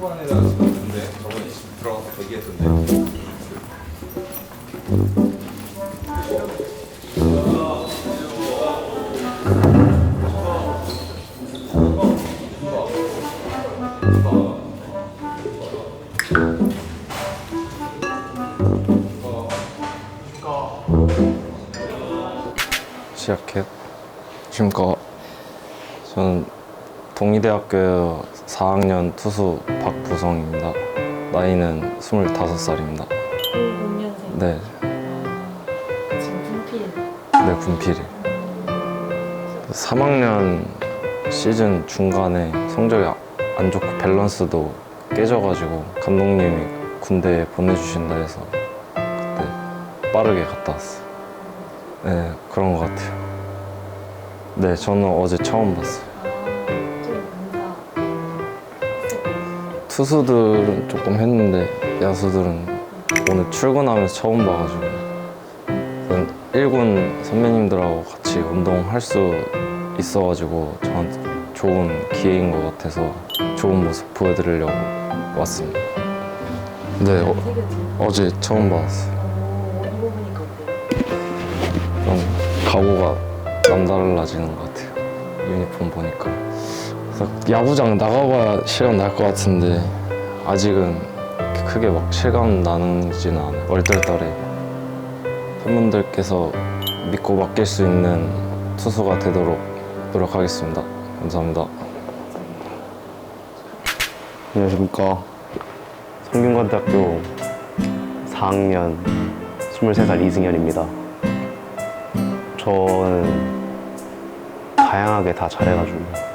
후반에다 근데 저번에 들어가서 얘기했던데 시작해. 지금껏 저는 동의대학교 4학년 투수 박부성입니다. 나이는 25살입니다. 06년생. 네, 지금 분필. 네 군필이. 3학년 시즌 중간에 성적이 아- 안 좋고 밸런스도 깨져가지고 감독님이 군대에 보내주신다 해서 그때 빠르게 갔다 왔어요. 네, 그런 것 같아요. 네, 저는 어제 처음 봤어요. 투수들은 조금 했는데 야수들은 오늘 출근하면서 처음 봐가지고 1군 선배님들하고 같이 운동할 수 있어가지고 저한테 좋은 기회인 것 같아서 좋은 모습 보여드리려고 왔습니다. 네, 어. 어제 처음 봤어요. 좀 각오가 남달라지는 것 같아요. 유니폼 보니까. 야구장 나가봐야 실감 날 것 같은데 아직은 크게 막 실감 나는지는 않아요. 얼떨떨해. 팬분들께서 믿고 맡길 수 있는 투수가 되도록 노력하겠습니다. 감사합니다. 안녕하십니까. 성균관대학교 4학년 23살 이승현입니다. 저는 다양하게 다 잘해가지고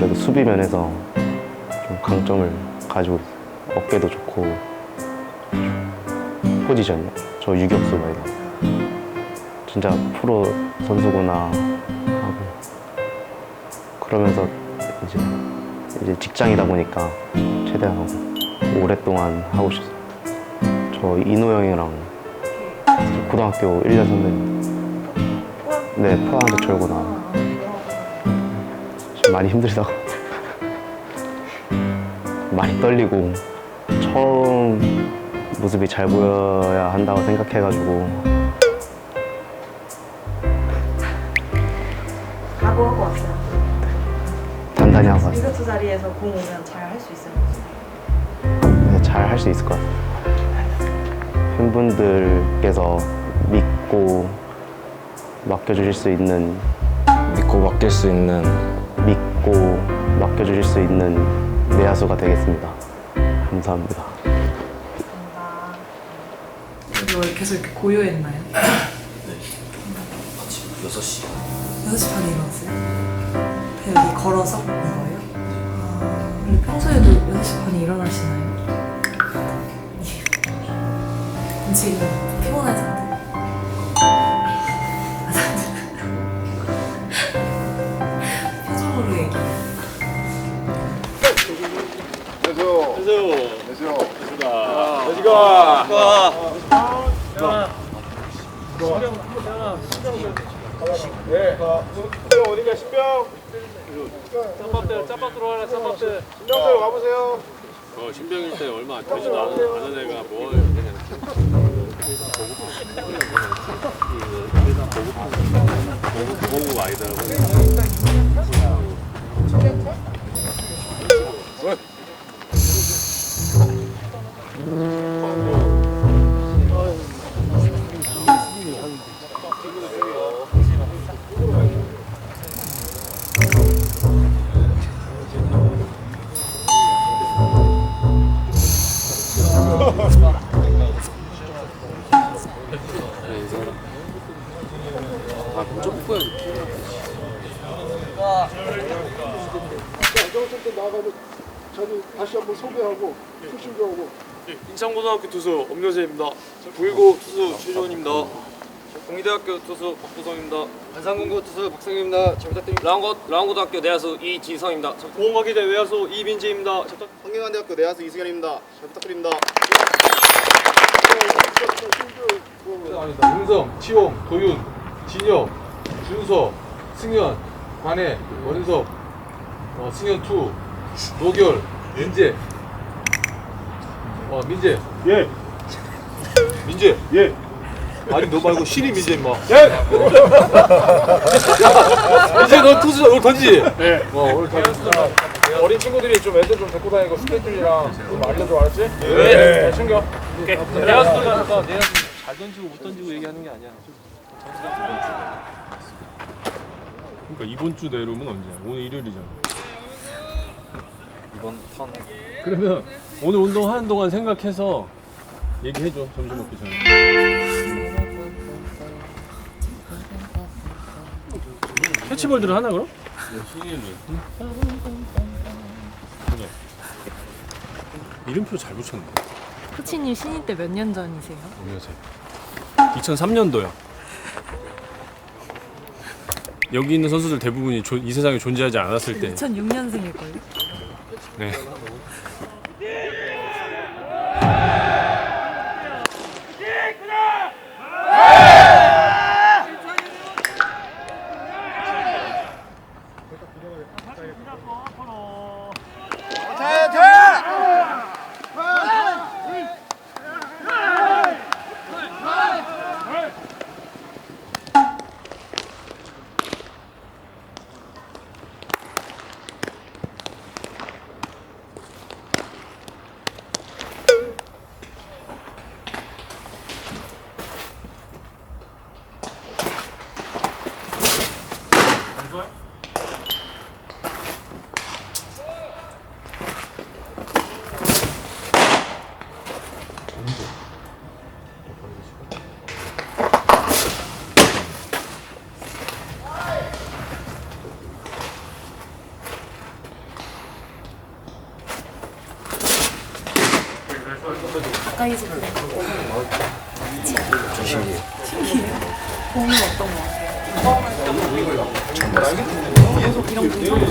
그래도 수비 면에서 좀 강점을 가지고 있어요. 어깨도 좋고 포지션이요. 저 유격수 말이다. 진짜 프로 선수구나 하고 그러면서 이제 이제 직장이다 보니까 최대한 오랫동안 하고 싶어요. 저 인호 형이랑 고등학교 1년 선배님. 네, 철구나. 아, 지금 많이 힘들다고. 많이 떨리고 처음 모습이 잘 보여야 한다고 생각해가지고 각오하고 왔어요. 단단히 하고 왔어요. 유격수 자리에서 공 오면 잘 할 수 있어요. 잘 할 수 있을 것 같아요. 팬분들께서 믿고 맡겨주실 수 있는 믿고 맡길 수 있는 믿고 맡겨주실 수 있는 내야수가 되겠습니다. 감사합니다. 이걸 계속 이렇게 고요했나요? 아침 6시 6시 반에 일어났어요? 여기 걸어서 온 거예요? 아, 원래 평소에도 6시 반에 일어나시나요? 지금 피곤 한 상태? 표정으로 얘기해 어디가 신병? 짬밥들 짬밥 들어와라 짬밥들 신병들 와보세요 어, 신병일 때 얼마 안 되지도 않은, 애가 뭘 그냥 보급 보급 아이더라고. 아, 고등학교 투수 엄효재입니다. 부일고 투수 최주원입니다. 동의대학교 투수 박부성입니다. 안산공고 투수 박성입니다. 잘 부탁드립니다. 라운고, 라운고등학교 내야수 이진성입니다. 보험과기대 외야수 이민지입니다. 잘 부탁... 성균관대학교 내야수 이승현입니다 잘 부탁드립니다 아니다. 은성, 치홍, 도윤, 진혁, 준서, 승현, 관해, 원석, 어, 승현 2, 노결, 민재. 어, 민재. 예. 민재. 예. 아니 너 말고 신이 민재 임마. 예. 민재 너 투수 오늘 던지. 네. 어 오늘 던지. 어린 친구들이 좀 애들 좀 데리고 다니고 스케줄이랑 좀 알려줘 알았지? 네. 잘 챙겨. 내가 들어가니까 내가 잘 던지고 못 던지고 얘기하는 게 아니야. 그러니까 이번 주 내려오면 언제야? 오늘 일요일이잖아. 이번 턴 그러면 오늘 운동하는 동안 생각해서 얘기해줘 점심 먹기 전에. 캐치볼들을 하나 그럼? 그래. 이름표 잘 붙였네. 코치님 신인 때 몇 년 전이세요? 2003년도요. 여기 있는 선수들 대부분이 조- 이 세상에 존재하지 않았을 때. 2006년생일걸요? 네. 공은 어떤 거 같아요? 이런 공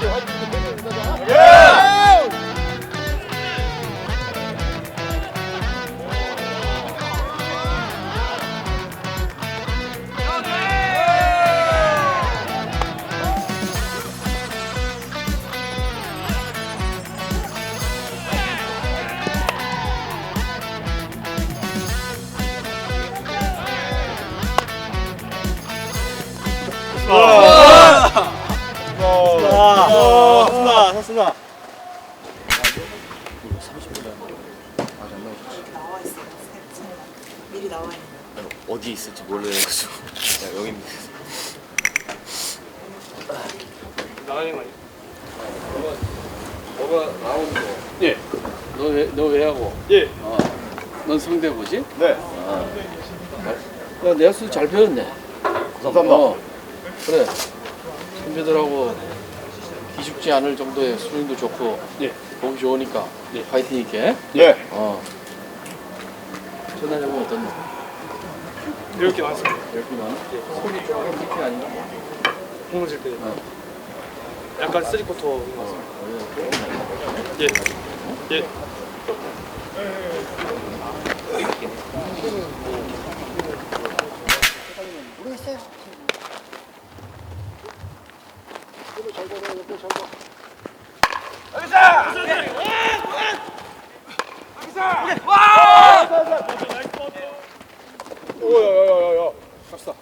to open the 미리 나와 있는. 어디 있을지 몰라가지고 야 여기 있네 나가는 거 아니야? 너가 나오는 거 예. 너 왜 너 왜 하고? 예. 어. 넌 성대고지? 네. 야, 내가 수잘 배웠네. 감사합니다. 어. 그래. 선배들하고 기죽지 않을 정도의 수능도 좋고 예. 보기 좋으니까 파이팅 있게. 예. 어. 전화해보면 어떻노? 이렇게 나왔습니다. 이렇게만. 소리 조금 밑에 아닌가? 칠 때. 어. 약간 쓰리쿼터인 것 같습니다. 예. 예. 오야야야야. 갑시다.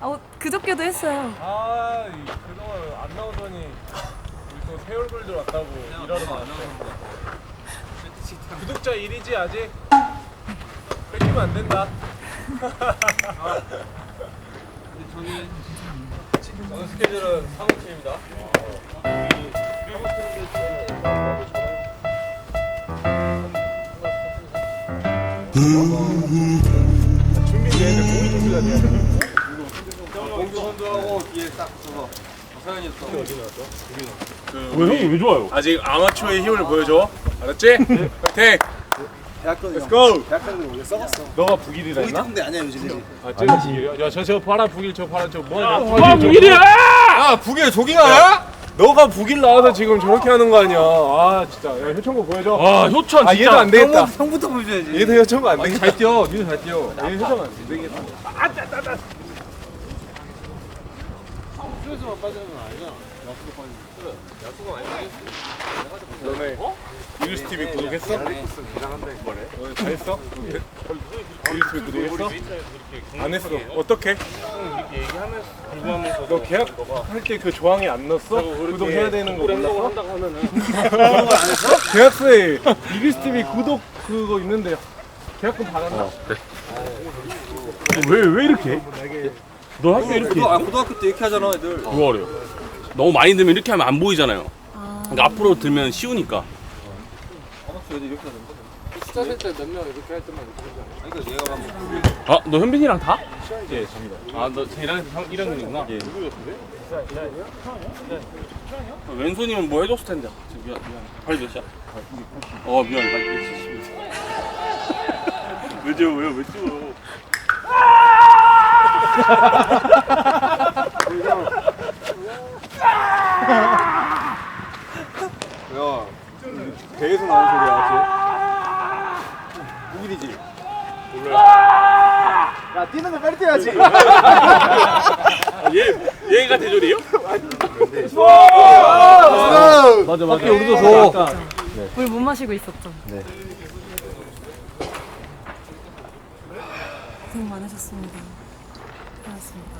아, 어, 그저께도 했어요. 아, 이 그동안 안 나오더니 우리 또 새 얼굴들 왔다고 일하러 나왔네. 구독자 1이지 아직? 뺏기면 안 된다. 저는 저는 스케줄은 사무팀입니다. 준비되는데 공이 준비가 돼야 돼. 공도 선수하고 뒤에 딱 서서 서현이 또 어디 나왔어? 왜 형이 왜 좋아요? 아직 아마추어의 힘을 보여줘. 알았지? 파이팅! Let's go! 대학생들 원래 썩었어. 너가 북일이라 했나? 근데 아니야 요즘. 아, 쟤가 북일이야? 야, 저, 저 파란 북일, 저 파란 저 뭐야? 뭐야 북일이야! 아, 북일 조깅하야? 너가 북일 나와서 지금 저렇게 하는 거 아니야? 아, 진짜. 야, 효천거 보여줘. 아, 효천 아, 얘도 안 되겠다. 형부터 보여줘야지. 얘도 효천거 안 되겠다. 잘 뛰어. 니도 잘 뛰어. 얘 효천거 안 되겠다. 아, 따, 따, 따. 너네 이 글스 TV 구독했어? 뭐래? 다 했어? 이글스 TV 구독했어? 안 했어. 어떻게? 너 계약 할 때 그 조항에 안 넣었어? 구독해야 되는 거 몰랐어? 계약서에 이글스 TV 구독 그거 있는데 계약금 받았나? 왜 왜 이렇게? 해? 너 학교 이렇게? 아, 고등학교 때 이렇게 하잖아, 애들. 뭐가 어려? 너무 많이 들면 이렇게 하면 안 보이잖아요. 그러니까 앞으로 들면 쉬우니까. 때 몇 명 이렇게 할 때만 그러니까 얘가 막 아, 너 현빈이랑 다? 예, 접니다. 아, 너 쟤랑 형 1학년이구나? 예. 왼손이면 뭐 해줬을 텐데. 저 미안, 미안. 팔 몇이야? 어, 미안. 나 170. 왜 찍어, 왜, 왜 찍어? 야, 배에서 나온 소리야, 쟤. 무길이지? 몰라. 야, 뛰는 거 빨리 뛰어야지. 얘, 얘가 대졸이에요? 맞아, 맞아. 우리도 줘. 물 못 마시고 있었죠. 네. 고생 많으셨습니다. 고맙습니다.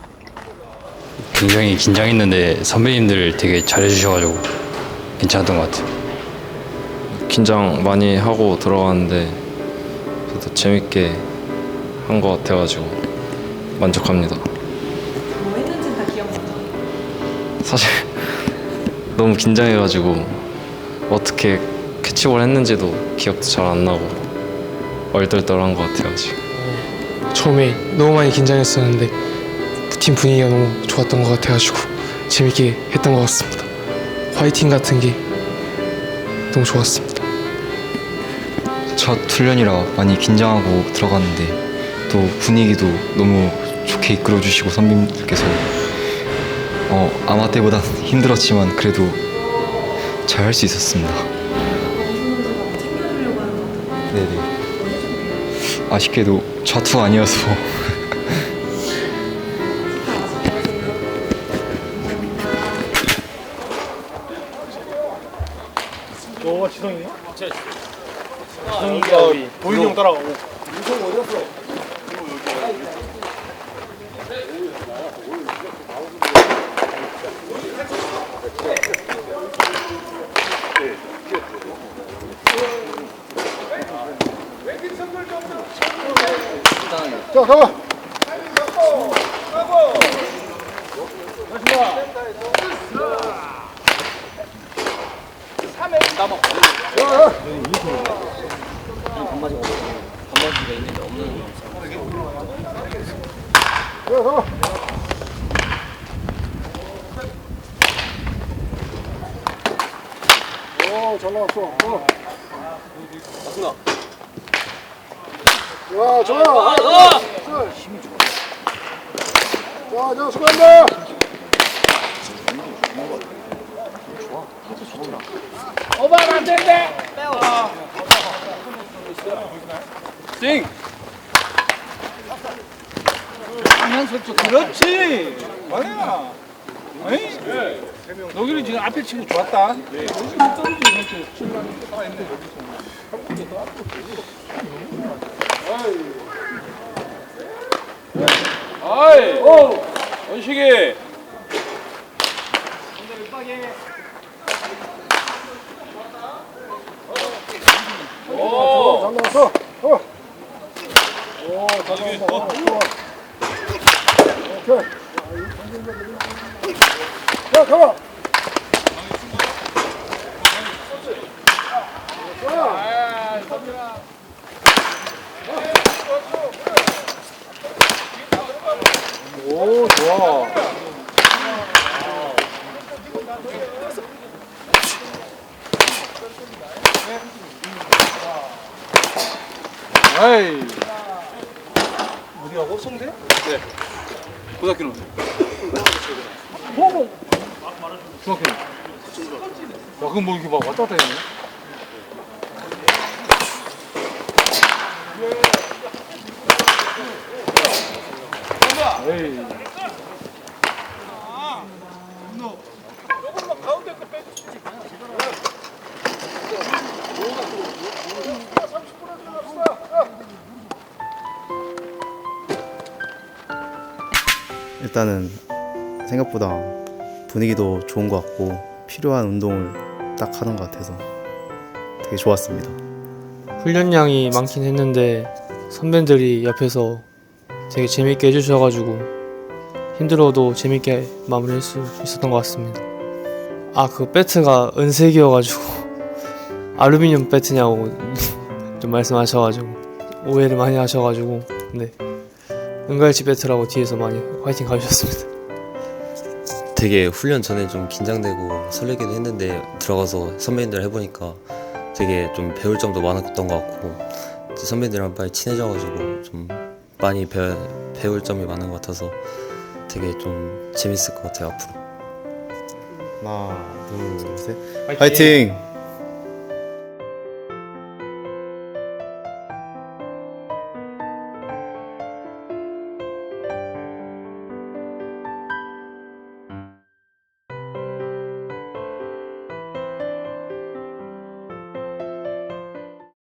굉장히 긴장했는데 선배님들 되게 잘해주셔가지고 괜찮았던 것 같아요. 긴장 많이 하고 들어갔는데 그래도 재밌게 한 것 같아가지고 만족합니다. 뭐 했는지는 다 기억나죠? 사실 너무 긴장해가지고 어떻게 캐치볼 했는지도 기억도 잘 안 나고 얼떨떨한 것 같아요 지금. 처음에 너무 많이 긴장했었는데 팀 분위기가 너무 좋았던 것 같아가지고 재밌게 했던 것 같습니다. 화이팅 같은 게 너무 좋았습니다. 첫 훈련이라 많이 긴장하고 들어갔는데 또 분위기도 너무 좋게 이끌어주시고 선배님들께서 어, 아마 때보다 힘들었지만 그래도 잘 할 수 있었습니다. 네네. 아쉽게도 좌투 아니어서 인성 따라가고. 인성 어디 갔어? 자, 가봐. 어 잘 나왔어 어. 야 좋아 힘이 좋아 자, 자 수고한다 오바면 안 된대. 띵. 하면서 좀 그렇지. 뭐야? 어이? 너기는 지금 앞에 치고 좋았다. 아이, 오, 원식이. 오, 잘 나왔어 어. 오 잘 나왔어 어, 좋아 오케이 야 가봐 오 좋아 아이. 어디하고 성대? 네. 고등학교는? 뭐? 중학교는? 야, 그럼 뭐 이렇게 막 왔다 갔다 했네? 에이. 일단은 생각보다 분위기도 좋은 것 같고 필요한 운동을 딱 하는 것 같아서 되게 좋았습니다. 훈련량이 많긴 했는데 선배들이 옆에서 되게 재밌게 해주셔가지고 힘들어도 재밌게 마무리할 수 있었던 것 같습니다. 아 그 배트가 은색이어가지고 알루미늄 배트냐고 좀 말씀하셔가지고 오해를 많이 하셔가지고 네 은갈치 배트라고 뒤에서 많이 화이팅 가주셨습니다. 되게 훈련 전에 좀 긴장되고 설레기도 했는데 들어가서 선배님들 해보니까 되게 좀 배울 점도 많았던 것 같고 선배님들이랑 빨리 친해져가지고 좀 많이 배, 배울 점이 많은 것 같아서 되게 좀 재밌을 것 같아요 앞으로 하나, 둘, 셋. 화이팅!